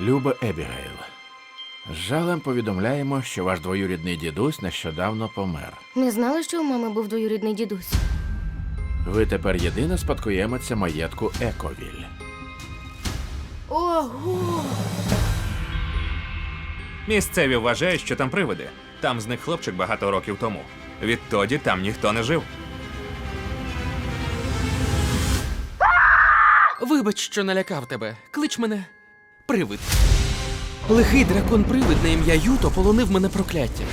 Люба Ебігейл. З жалем повідомляємо, що ваш двоюрідний дідусь нещодавно помер. Не знала, що у мами був двоюрідний дідусь. Ви тепер єдина спадкоємиця маєтку Ековіль. Ого! Місцеві вважають, що там привиди. Там зник хлопчик багато років тому. Відтоді там ніхто не жив. Вибач, що налякав тебе. Клич мене привид. Лихий дракон-привид на ім'я Юто полонив мене прокляття.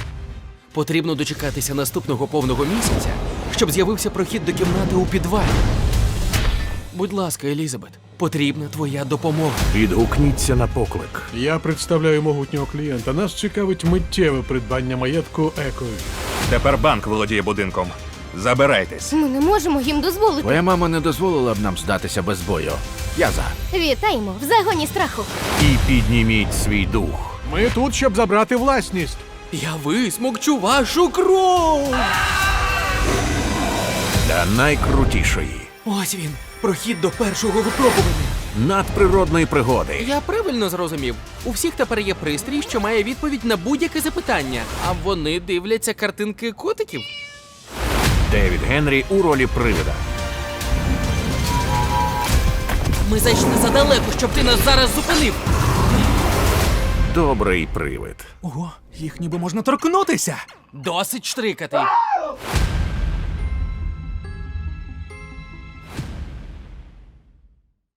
Потрібно дочекатися наступного повного місяця, щоб з'явився прохід до кімнати у підвалі. Будь ласка, Елізабет, потрібна твоя допомога. Відгукніться на поклик. Я представляю могутнього клієнта. Нас цікавить миттєве придбання маєтку Екові. Тепер банк володіє будинком. Забирайтесь. Ми не можемо їм дозволити. Твоя мама не дозволила б нам здатися без бою. Я за. Вітаємо в загоні страху. І підніміть свій дух. Ми тут, щоб забрати власність. Я висмокчу вашу кров. Для найкрутішої, Ось він, прохід до першого випробування. надприродної пригоди. Я правильно зрозумів. У всіх тепер є пристрій, що має відповідь на будь-яке запитання, а вони дивляться картинки котиків. Девід Генрі у ролі привида. Ми зайшли задалеко, щоб ти нас зараз зупинив. Добрий привид. Ого, їх ніби можна торкнутися. Досить штрикати.